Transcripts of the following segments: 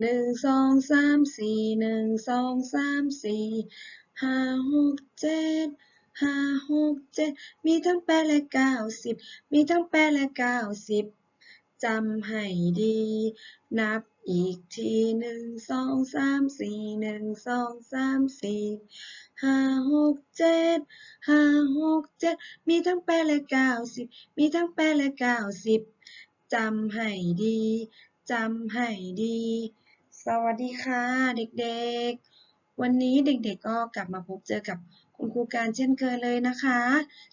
หนึ่งสองสามสี่หนึ่งสองสามสี่ห้าหกเจ็ดห้าหกเจ็ดมีทั้งแปดและเก้าสิบมีทั้งแปดและเก้าสิบจำให้ดี นับอีกทีหนึ่งสองสามสี่หนึ่งสองสามสี่ห้าหกเจ็ดห้าหกเจ็ดมีทั้งแปดและเก้าสิบมีทั้งแปดและเก้าสิบจำให้ดีจำให้ดี สวัสดีค่ะเด็กๆ วันนี้เด็กๆก็กลับมาพบเจอกับคุณครูการเช่นเคยเลยนะคะ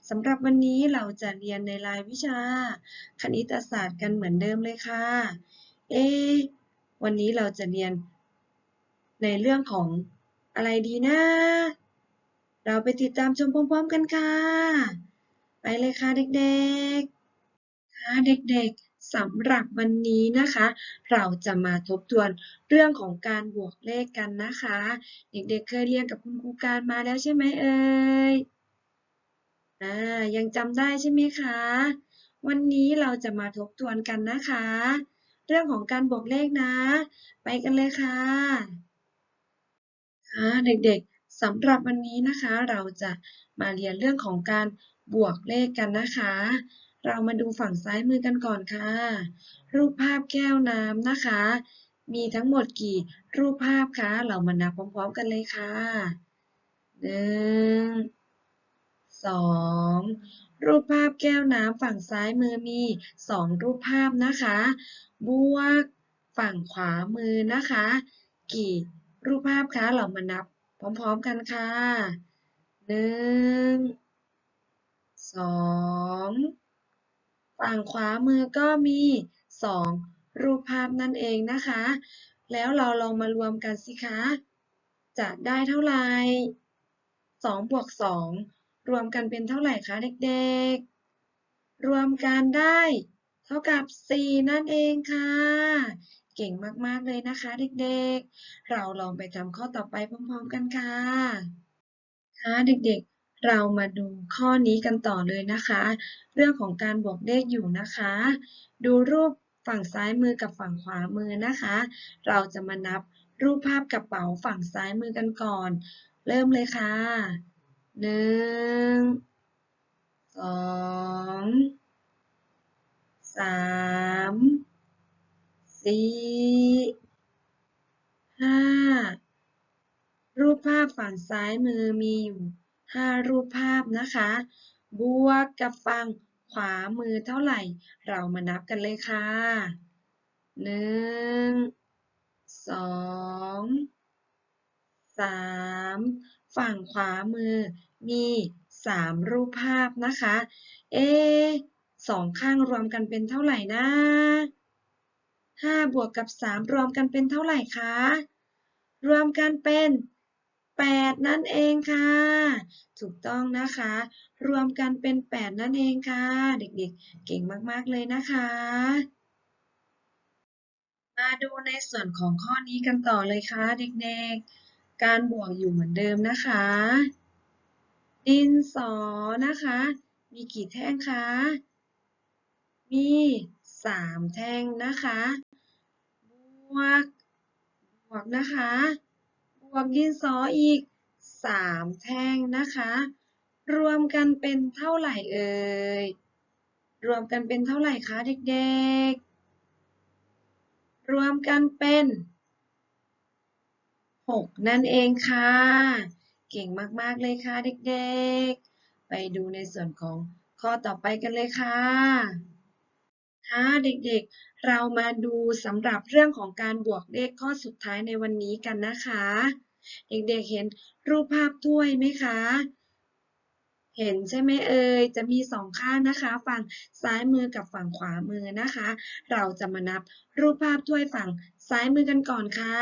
สำหรับวันนี้เราจะเรียนในรายวิชา คณิตศาสตร์กันเหมือนเดิมเลยค่ะ เอ วันนี้เราจะเรียน ในเรื่องของอะไรดีนะ เราไปติดตามชมพร้อมๆกันค่ะ ไปเลยค่ะเด็กๆค่ะเด็กๆ สำหรับวันนี้นะคะ เราจะมาทบทวนเรื่องของการบวกเลขกันนะคะ เด็กๆเคยเรียนกับคุณครูการมาแล้วใช่ไหมเอ่ยอ่ายังจำได้ใช่ไหมคะ วันนี้เราจะมาทบทวนกันนะคะ เรื่องของการบวกเลขนะ ไปกันเลยค่ะค่ะเด็กๆสำหรับวันนี้นะคะ เราจะมาเรียนเรื่องของการบวกเลขกันนะคะ เรามาดูฝั่งซ้ายมือกันก่อนค่ะ รูปภาพแก้วน้ำนะคะ มีทั้งหมดกี่รูปภาพคะ เรามานับพร้อมๆกันเลยค่ะหนึ่งสองรูปภาพแก้วน้ำฝั่งซ้ายมือมีสองรูปภาพนะคะ บวกฝั่งขวามือนะคะ กี่รูปภาพคะเรามานับพร้อมๆกันค่ะหนึ่งสอง ฝั่งขวามือก็มีสองรูปภาพนั่นเองนะคะ แล้วเราลองมารวมกันสิคะ จะได้เท่าไหร่สองบวกสองรวมกันเป็นเท่าไหร่คะเด็กๆ รวมกันได้ เท่ากับ 4 นั่นเองค่ะ เก่งมากๆเลยนะคะเด็กๆ เราลองไปทำข้อต่อไปพร้อมๆกันค่ะค่ะเด็กๆ เรามาดูข้อนี้กันต่อเลยนะคะ เรื่องของการบวกเลขอยู่นะคะ ดูรูปฝั่งซ้ายมือกับฝั่งขวามือนะคะ เราจะมานับรูปภาพกระเป๋าฝั่งซ้ายมือกันก่อน เริ่มเลยค่ะ หนึ่ง สอง สาม สี่ ห้า รูปภาพฝั่งซ้ายมือมีอยู่ หารูปภาพนะคะ บวกกับฝั่งขวามือเท่าไหร่ เรามานับกันเลยค่ะหนึ่งสองสามฝั่งขวามือมีสามรูปภาพนะคะ เอสองข้างรวมกันเป็นเท่าไหร่นะห้าบวกกับสามรวมกันเป็นเท่าไหร่คะ รวมกันเป็น แปดนั่นเองค่ะ ถูกต้องนะคะ รวมกันเป็นแปดนั่นเองค่ะ เด็กๆ เก่งมากๆเลยนะคะ มาดูในส่วนของข้อนี้กันต่อเลยค่ะ เด็กๆ การบวกอยู่เหมือนเดิมนะคะ ดินสอนะคะ มีกี่แท่งคะ มีสามแท่งนะคะ บวก บวกนะคะ วกดินสออีกสามแท่งนะคะ รวมกันเป็นเท่าไหร่เอ่ย รวมกันเป็นเท่าไหร่คะเด็กๆ รวมกันเป็นหกนั่นเองค่ะ เก่งมากๆเลยค่ะเด็กๆ ไปดูในส่วนของข้อต่อไปกันเลยค่ะ ค่ะเด็กๆ เรามาดูสำหรับเรื่องของการบวกเลขข้อสุดท้ายในวันนี้กันนะคะ เด็กๆเห็นรูปภาพถ้วยไหมคะ เห็นใช่ไหมเอ่ยจะมีสองข้างนะคะ ฝั่งซ้ายมือกับฝั่งขวามือนะคะ เราจะมานับรูปภาพถ้วยฝั่งซ้ายมือกันก่อนค่ะ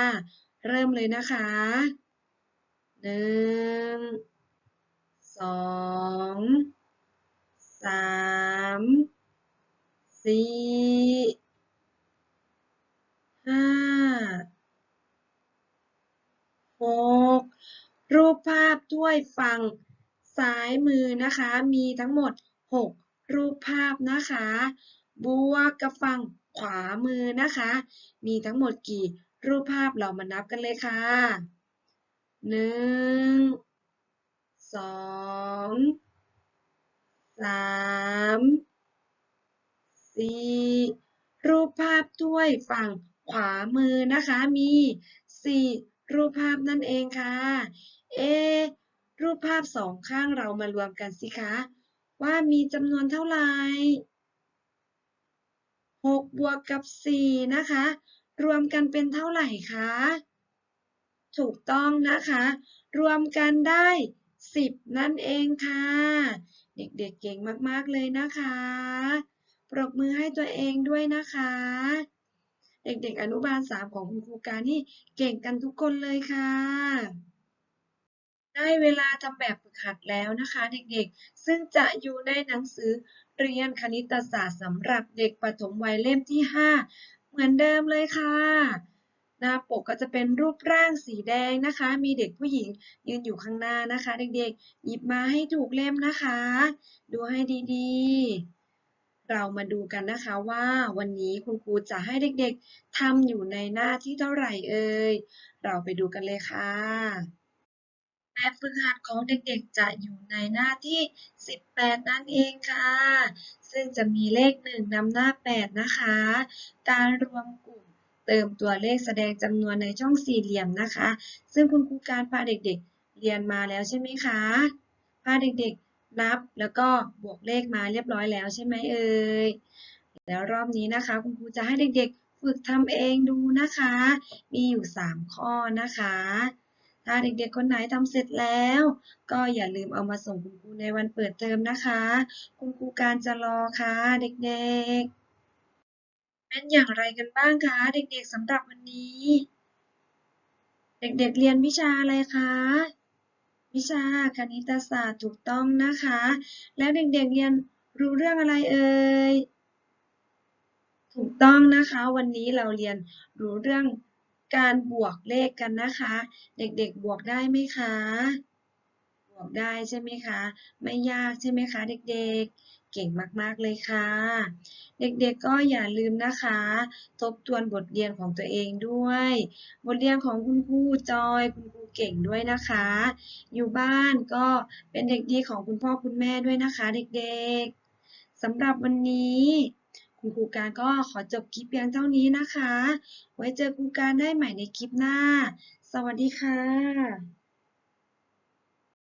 เริ่มเลยนะคะหนึ่งสองสาม สี่ห้าหกรูปภาพถ้วยฝั่งซ้ายมือนะคะ มีทั้งหมดหกรูปภาพนะคะ บวกกับฝั่งขวามือนะคะ มีทั้งหมดกี่รูปภาพเรามานับกันเลยค่ะ หนึ่ง สอง สาม สี่รูปภาพถ้วยฝั่งขวามือนะคะมีสี่รูปภาพนั่นเองค่ะ เอ รูปภาพสองข้างเรามารวมกันสิคะว่ามีจำนวนเท่าไหร่หกบวกกับสี่นะคะ รวมกันเป็นเท่าไหร่คะ ถูกต้องนะคะ รวมกันได้สิบนั่นเองค่ะ เด็กๆเก่งมากๆเลยนะคะ ปรบมือให้ตัวเองด้วยนะคะ เด็กๆ อนุบาลสามของคุณครูการนี่เก่งกันทุกคนเลยค่ะ ได้เวลาทำแบบฝึกหัดแล้วนะคะ เด็กๆ ซึ่งจะอยู่ในหนังสือเรียนคณิตศาสตร์สำหรับเด็กปฐมวัยเล่มที่ 5 เหมือนเดิมเลยค่ะหน้าปกก็จะเป็นรูปร่างสีแดงนะคะ มีเด็กผู้หญิงยืนอยู่ข้างหน้านะคะ เด็กๆ หยิบมาให้ถูกเล่มนะคะ ดูให้ดีๆ เรามาดูกันนะคะว่าวันนี้คุณครูจะให้เด็กๆทำอยู่ในหน้าที่เท่าไหร่เอ่ย เราไปดูกันเลยค่ะ แบบฝึกหัดของเด็กๆ จะอยู่ในหน้าที่ 18 นั่นเองค่ะ ซึ่งจะมีเลข 1นำหน้า 8 นะคะ การรวมกลุ่มเติมตัวเลขแสดงจำนวนในช่องสี่เหลี่ยมนะคะ ซึ่งคุณครูการพาเด็กๆ เรียนมาแล้วใช่ไหมคะ พาเด็กๆ นับแล้วก็บวกเลขมาเรียบร้อยแล้วใช่ไหมเอ่ยแล้วรอบนี้นะคะ คุณครูจะให้เด็กๆ ฝึกทำเองดูนะคะ มีอยู่ 3 ข้อนะคะ ถ้าเด็กๆ คนไหนทำเสร็จแล้ว ก็อย่าลืมเอามาส่งคุณครูในวันเปิดเทอมนะคะ คุณครูการจะรอค่ะเด็กๆเป็นอย่างไรกันบ้างคะเด็กๆสำหรับวันนี้ เด็กๆเรียนวิชาอะไรคะ วิชาคณิตศาสตร์ถูกต้องนะคะ แล้วเด็กๆเรียนรู้เรื่องอะไรเอ่ย ถูกต้องนะคะ วันนี้เราเรียนรู้เรื่องการบวกเลขกันนะคะ เด็กๆบวกได้ไหมคะ บวกได้ใช่ไหมคะ ไม่ยากใช่ไหมคะ เด็กๆ เก่งมากๆเลยค่ะ เด็กๆก็อย่าลืมนะคะ ทบทวนบทเรียนของตัวเองด้วย บทเรียนของคุณครูจอยคุณครูเก่งด้วยนะคะ อยู่บ้านก็เป็นเด็กดีของคุณพ่อคุณแม่ด้วยนะคะ เด็กๆสำหรับวันนี้คุณครูการก็ขอจบคลิปเพียงเท่านี้นะคะ ไว้เจอครูการได้ใหม่ในคลิปหน้า สวัสดีค่ะ